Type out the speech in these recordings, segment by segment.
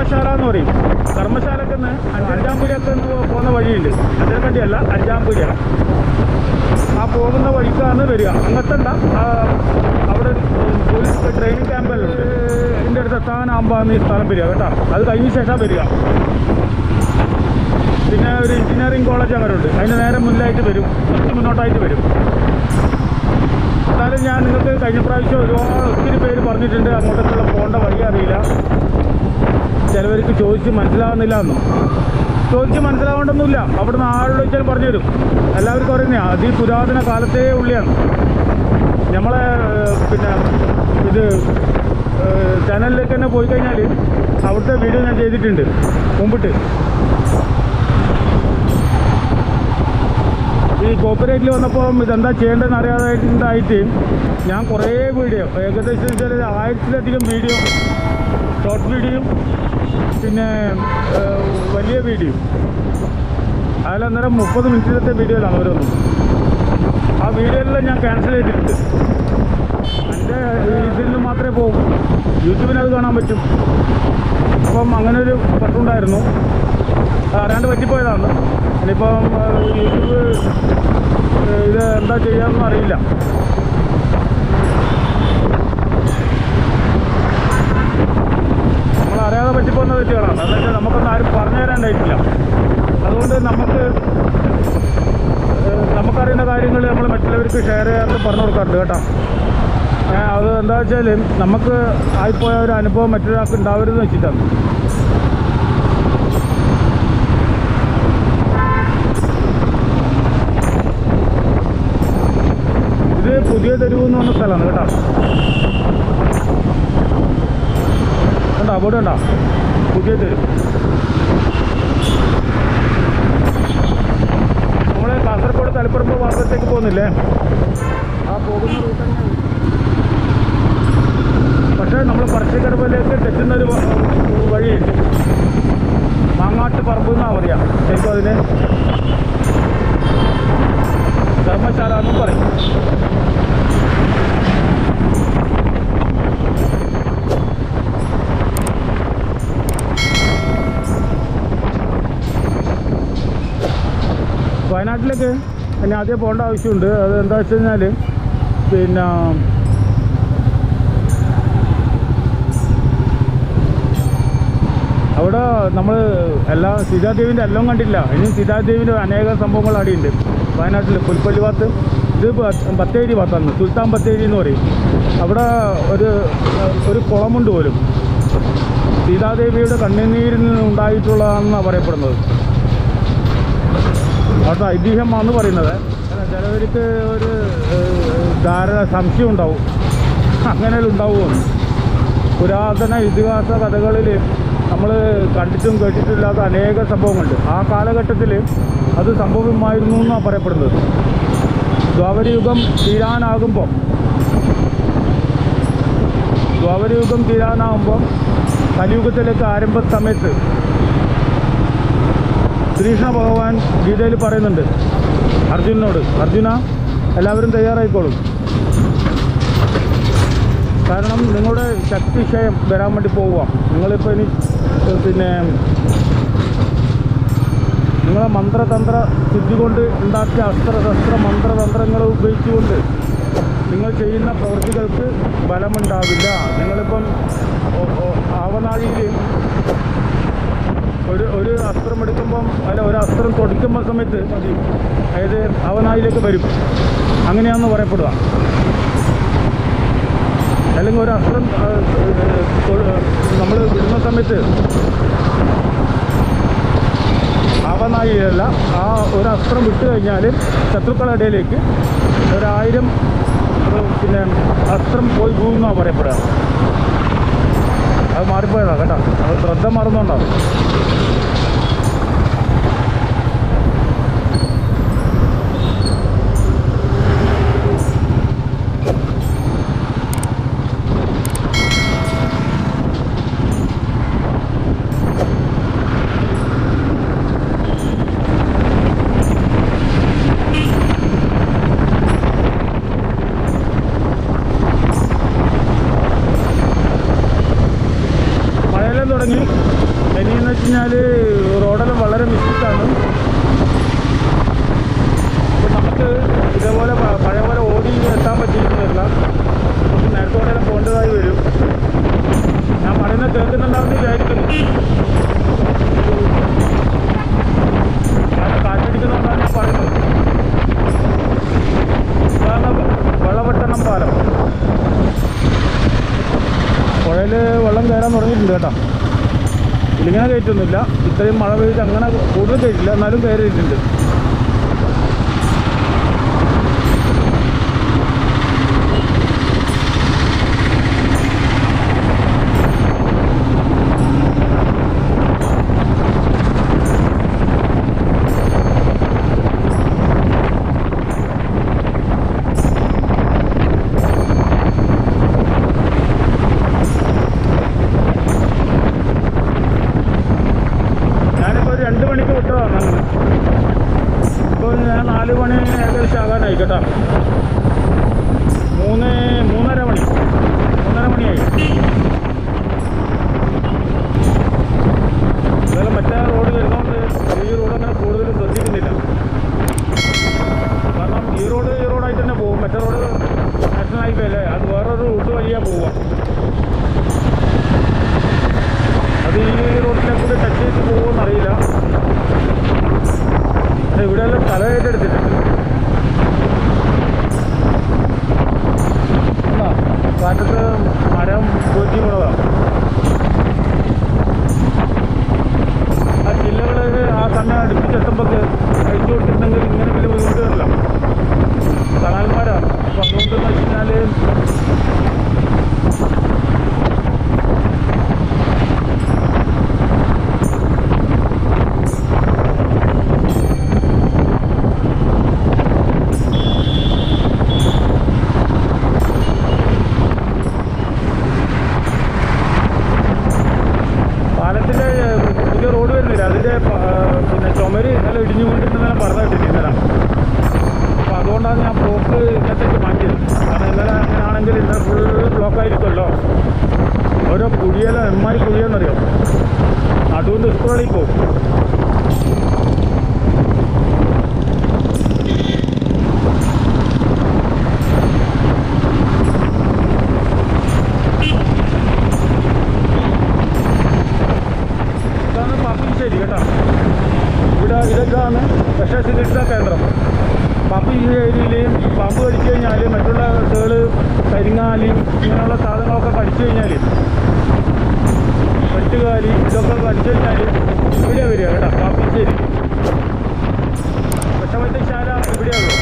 കർമ്മശാല എന്ന് പറയും. കർമ്മശാലക്ക് നിന്ന് ഒക്കെ പോകുന്ന വഴിയുണ്ട്. അതിരക്കണ്ടിയല്ല അഞ്ചാമ്പുര ആ പോകുന്ന വഴിക്കാണ് വരിക. അങ്ങത്തണ്ട അവിടെ പോലീസ് ട്രെയിനിങ് ക്യാമ്പെല്ലാം ഇതിന്റെ അടുത്ത് എത്താനാകുമ്പോൾ ഈ സ്ഥലം വരിക കേട്ടോ. അത് കഴിഞ്ഞ ശേഷം വരിക. പിന്നെ ഒരു എഞ്ചിനീയറിംഗ് കോളേജ് അങ്ങനെ ഉണ്ട്. അതിന് നേരെ മുന്നിലായിട്ട് വരും. കുറച്ച് മുന്നോട്ടായിട്ട് വരും. എന്നാലും ഞാൻ നിങ്ങൾക്ക് കഴിഞ്ഞ പ്രാവശ്യം ഒരുപാട് ഒത്തിരി പേര് പറഞ്ഞിട്ടുണ്ട് അങ്ങോട്ടേക്കുള്ള പോകേണ്ട വഴി അറിയില്ല ചിലവർക്ക് ചോദിച്ച് മനസ്സിലാവുന്നില്ല എന്നും ചോദിച്ച് മനസ്സിലാവേണ്ടൊന്നുമില്ല. അവിടുന്ന് ആളോട് വെച്ചാൽ പറഞ്ഞു തരും. എല്ലാവർക്കും അറിയുന്ന അതിപുരാതന കാലത്തേ ഉള്ളിയാണ്. നമ്മളെ പിന്നെ ഇത് ചാനലിലേക്ക് തന്നെ പോയി കഴിഞ്ഞാൽ അവിടുത്തെ വീഡിയോ ഞാൻ ചെയ്തിട്ടുണ്ട്. മുമ്പിട്ട്. ഈ കോപ്പറേറ്റിൽ വന്നപ്പോൾ ഇതെന്താ ചെയ്യേണ്ടതെന്ന് അറിയാതായിട്ട് ഞാൻ കുറേ വീഡിയോ ഏകദേശം ചില ആയിരത്തിലധികം വീഡിയോ ഷോർട്ട് വീഡിയോ പിന്നെ വലിയ വീഡിയോ. അതിലന്നേരം മുപ്പത് മിനിറ്റിലത്തെ വീഡിയോയിലാണ് ഓരോന്നും ആ വീഡിയോയിലെല്ലാം ഞാൻ ക്യാൻസൽ ചെയ്തിട്ടുണ്ട്. എന്റെ ഇതിൽ മാത്രമേ പോകും. യൂട്യൂബിനത് കാണാൻ പറ്റും. അപ്പം അങ്ങനെ ഒരു പ്രശ്നമുണ്ടായിരുന്നു അറിയാണ്ട് പറ്റിപ്പോയതാണ്. ഇനിയിപ്പം യൂട്യൂബ് ഇത് എന്താ ചെയ്യാമെന്നും അറിയില്ല നമ്മൾ പറ്റിപ്പോകുന്ന തെറ്റുകളാണ് വെച്ചാൽ നമുക്കൊന്നും ആരും പറഞ്ഞു തരാണ്ടായിട്ടില്ല അതുകൊണ്ട് നമുക്ക് നമുക്കറിയുന്ന കാര്യങ്ങൾ നമ്മൾ മറ്റുള്ളവർക്ക് ഷെയർ ചെയ്യാറുണ്ട് പറഞ്ഞു കൊടുക്കാറുണ്ട് കേട്ടോ. അത് എന്താ വെച്ചാൽ നമുക്ക് ആയിപ്പോയ ഒരു അനുഭവം മറ്റൊരാൾക്ക് ഉണ്ടാവരുതെന്ന് വെച്ചിട്ടാണ് ഇത് പുതിയ തെരുവ് എന്ന് പറഞ്ഞ സ്ഥലമാണ് കേട്ടോ കണ്ടോ അവിടെ ഉണ്ടോ പുതിയ തെരുവ് നമ്മൾ കാസർഗോഡ് തലപ്പറമ്പ് ഭാഗത്തേക്ക് പോകുന്നില്ലേ? പക്ഷേ നമ്മൾ പറശ്ശിക്കടവിലേക്ക് തെറ്റുന്ന ഒരു വ- വഴിയുണ്ട്. മാങ്ങാട്ട് പറമ്പ് എന്നാ പറയാ? ശരിക്കും അതിന് ധർമ്മശാല എന്നും പറയും. വയനാട്ടിലേക്ക്? ഇനി ആദ്യം പോകേണ്ട ആവശ്യമുണ്ട്. അത് എന്താ വെച്ച് കഴിഞ്ഞാൽ പിന്നെ അവിടെ നമ്മൾ എല്ലാ സീതാദേവിന്റെ എല്ലാം കണ്ടില്ല. ഇനി സീതാദേവിന്റെ അനേകം സംഭവങ്ങൾ അടിയുണ്ട് വയനാട്ടിൽ പുൽപ്പള്ളി ഭാഗത്ത് ഇത് ബത്തേരി ഭാഗത്താണ് സുൽത്താൻ ബത്തേരി എന്ന് പറയും. അവിടെ ഒരു ഒരു കുളമുണ്ട് പോലും. സീതാദേവിയുടെ കണ്ണുനീരിൽ നിന്ന് ഉണ്ടായിട്ടുള്ളതാണെന്നാണ് പറയപ്പെടുന്നത്. അവിടുത്തെ ഐതിഹ്യമാണെന്ന് പറയുന്നത്. ചിലവർക്ക് ഒരു ധാരണ സംശയം ഉണ്ടാവും. അങ്ങനെ ഉണ്ടാവുമെന്ന് പുരാതന ഇതിഹാസ കഥകളിൽ നമ്മൾ കണ്ടിട്ടും കേട്ടിട്ടില്ലാത്ത അനേക സംഭവങ്ങളുണ്ട്. ആ കാലഘട്ടത്തിൽ അത് സംഭവമായിരുന്നു എന്നാണ് പറയപ്പെടുന്നത്. ദ്വാപരയുഗം തീരാനാകുമ്പോൾ ദ്വാപരയുഗം തീരാനാകുമ്പോൾ കലിയുഗത്തിലേക്ക് ആരംഭ സമയത്ത് ശ്രീകൃഷ്ണ ഭഗവാൻ ഗീതയിൽ പറയുന്നുണ്ട്. അർജുനോട് അർജുന എല്ലാവരും തയ്യാറായിക്കോളും. കാരണം നിങ്ങളുടെ ശക്തിക്ഷയം വരാൻ വേണ്ടി പോവുക. നിങ്ങളിപ്പോൾ ഇനി പിന്നെ നിങ്ങളെ മന്ത്രതന്ത്ര സിദ്ധി കൊണ്ട് ഉണ്ടാക്കിയ അസ്ത്രശസ്ത്ര മന്ത്രതന്ത്രങ്ങൾ ഉപയോഗിച്ചുകൊണ്ട് നിങ്ങൾ ചെയ്യുന്ന പ്രവൃത്തികൾക്ക് ബലമുണ്ടാവില്ല നിങ്ങളിപ്പം ആവനാഴിയിൽ ഒരു ഒരു അസ്ത്രം എടുക്കുമ്പം അല്ല ഒരു അസ്ത്രം തൊടിക്കുമ്പോൾ സമയത്ത് അതായത് അവനായിലേക്ക് വരും. അങ്ങനെയാണെന്ന് പറയപ്പെടുക. അല്ലെങ്കിൽ ഒരു അസ്ത്രം നമ്മൾ വിടുന്ന സമയത്ത് അവനായിയല്ല ആ ഒരു അസ്ത്രം വിട്ടു കഴിഞ്ഞാൽ ശത്രുക്കളുടെ ഇടയിലേക്ക് ഒരായിരം പിന്നെ അസ്ത്രം പോയി പോകുന്നാണ് പറയപ്പെടുക. അത് മാറിപ്പോയതാണ് കേട്ടോ. അത് ശ്രദ്ധ മറന്നുകൊണ്ടാണ് കേട്ടിട്ടൊന്നുമില്ല ഇത്രയും മഴ പെയ്തിട്ട് അങ്ങനെ കൂടുതൽ കേട്ടില്ല എന്നാലും കയറിയിട്ടുണ്ട്. Minha coletativa voou ചികിത്സാ കേന്ദ്രം. പമ്പ് ഈ ഏരിയയിൽ പമ്പ് കടിച്ചു കഴിഞ്ഞാൽ മറ്റുള്ള തേൾ കരിങ്ങാലി ഇങ്ങനെയുള്ള സാധനങ്ങളൊക്കെ കടിച്ചു കഴിഞ്ഞാൽ വെട്ടുകാലി ഇതൊക്കെ കടിച്ചു കഴിഞ്ഞാൽ ഇവിടെ വരിക കേട്ടോ പാപ്പിശ്ശേരി പക്ഷമത്തെ ശാല ഇവിടെയുള്ളൂ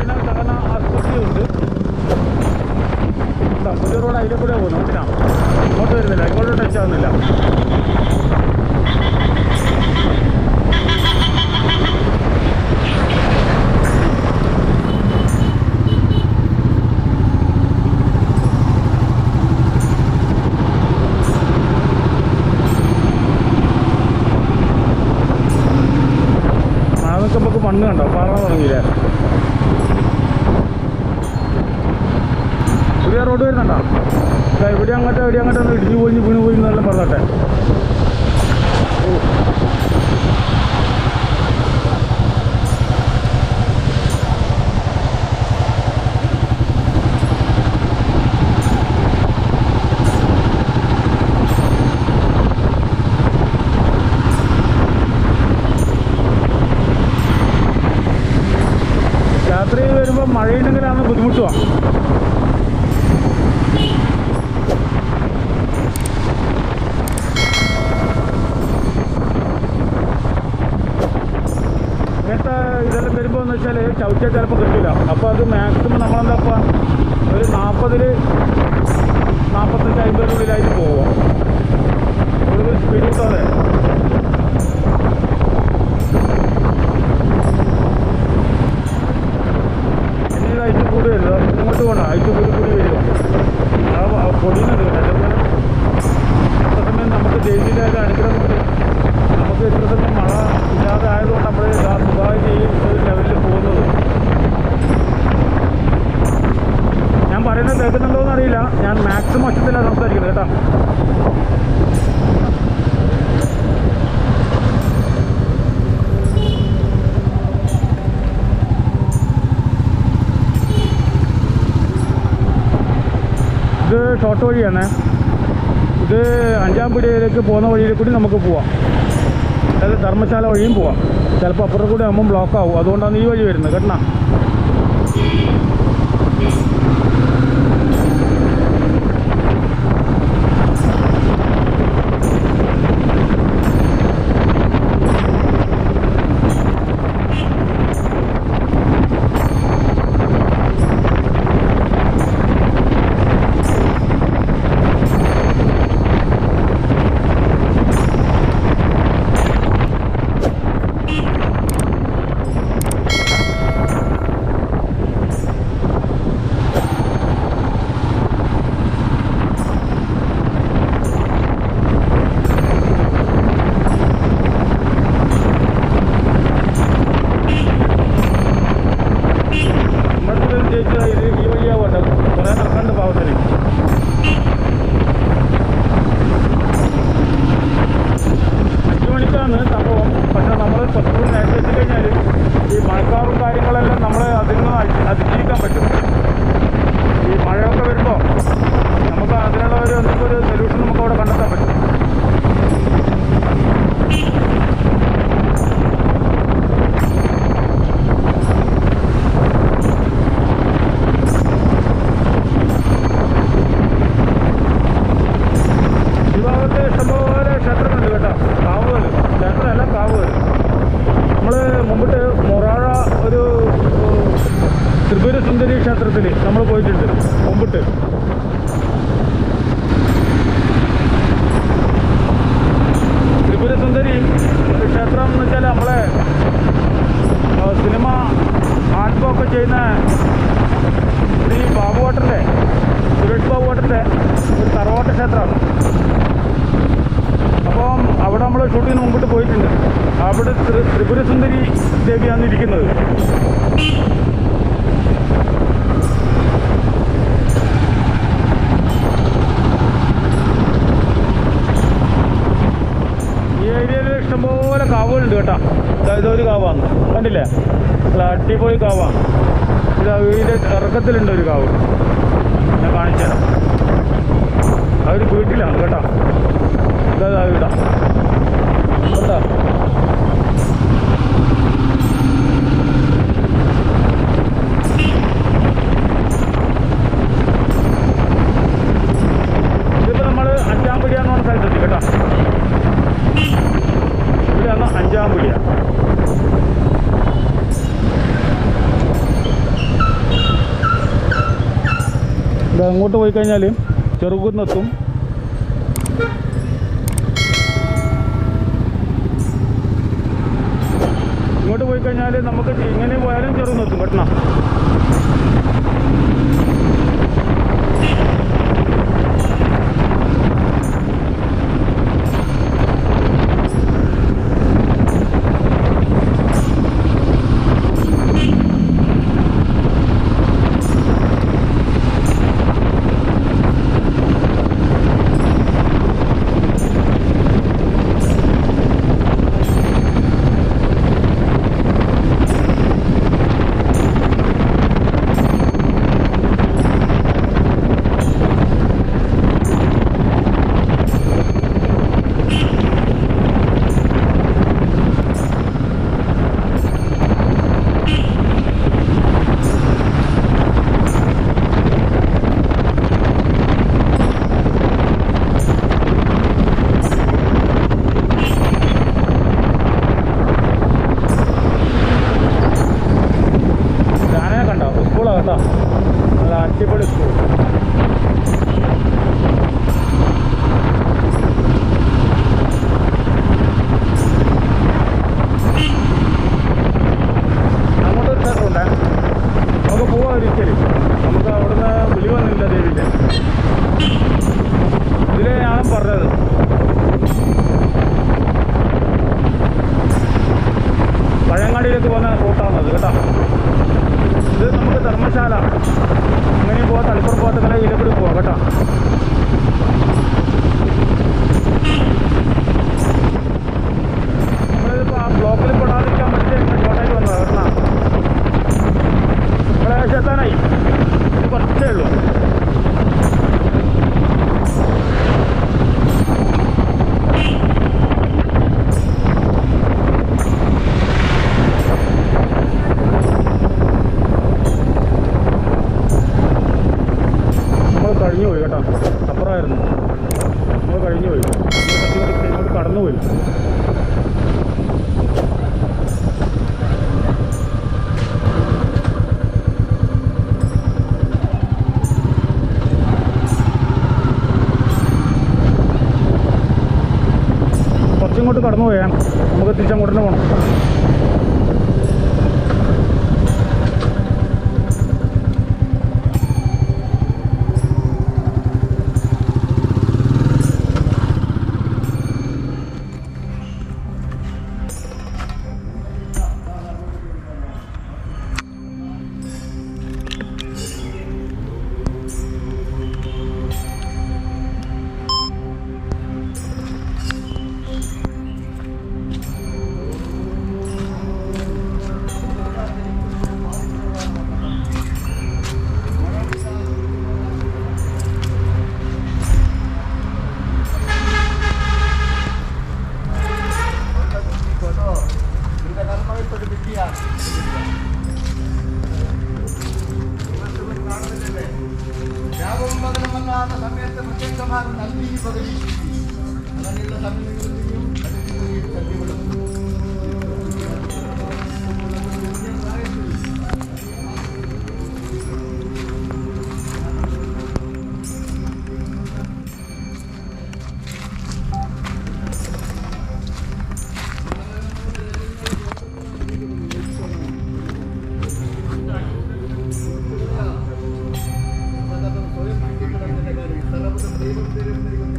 പിന്നെ സഹന ആശുപത്രിയുണ്ട് പുതിയ റോഡ് അതിലെ കൂടെ പോകുന്നു എന്തിനാ ഇങ്ങോട്ട് വരുന്നില്ല ഇങ്ങോട്ട് ടച്ച് ആവുന്നില്ല. അവിടെ അങ്ങോട്ട് അവിടെ അങ്ങോട്ട് ഇടിഞ്ഞു പോയി വീണ് പോയി എന്നെല്ലാം പറഞ്ഞോട്ടെ. രാത്രി വരുമ്പോൾ മഴയുണ്ടെങ്കിലാണ് ബുദ്ധിമുട്ടുവാണ് Yo te lo. ഷോർട്ട് വഴിയാണ്. ഇത് അഞ്ചാം പീടികയിലേക്ക് പോകുന്ന വഴിയിൽ കൂടി നമുക്ക് പോവാം. അതായത് ധർമ്മശാല വഴിയും പോവാം. ചിലപ്പോൾ അപ്പുറത്ത് കൂടി ആകുമ്പോൾ ബ്ലോക്കാവും അതുകൊണ്ടാണ് ഈ വഴി വരുന്നത്. കേട്ടോ метр дали. കണ്ടില്ലേ നല്ല അടിപൊളി കാവാണ് ഇത് വീടിന്റെ ഇറക്കത്തിലുണ്ട് ഒരു കാവ്. ഞാൻ കാണിച്ചു തരാം. അവർ വീട്ടിലാണ് കേട്ടോ. ഇതാ വീടാ. കേട്ടോ അഞ്ചാമ്പുലിയാണ് കേട്ടോ. ഇവിടെ അഞ്ചാമ്പുലിയാണ് അങ്ങോട്ട് പോയി കഴിഞ്ഞാൽ ചെറുകുന്നത്തും ഇങ്ങോട്ട് പോയി കഴിഞ്ഞാൽ നമുക്ക് ഇങ്ങനെ പോയാലും ചെറുകുന്നത്തും പട്ടണം വ്യാപകം പകരമല്ലാത്ത സമയത്ത് പ്രത്യക്ഷമാകുന്ന അഗ്നി പകരി അങ്ങനെയുള്ള സമയങ്ങളിൽ ellerimdeyim.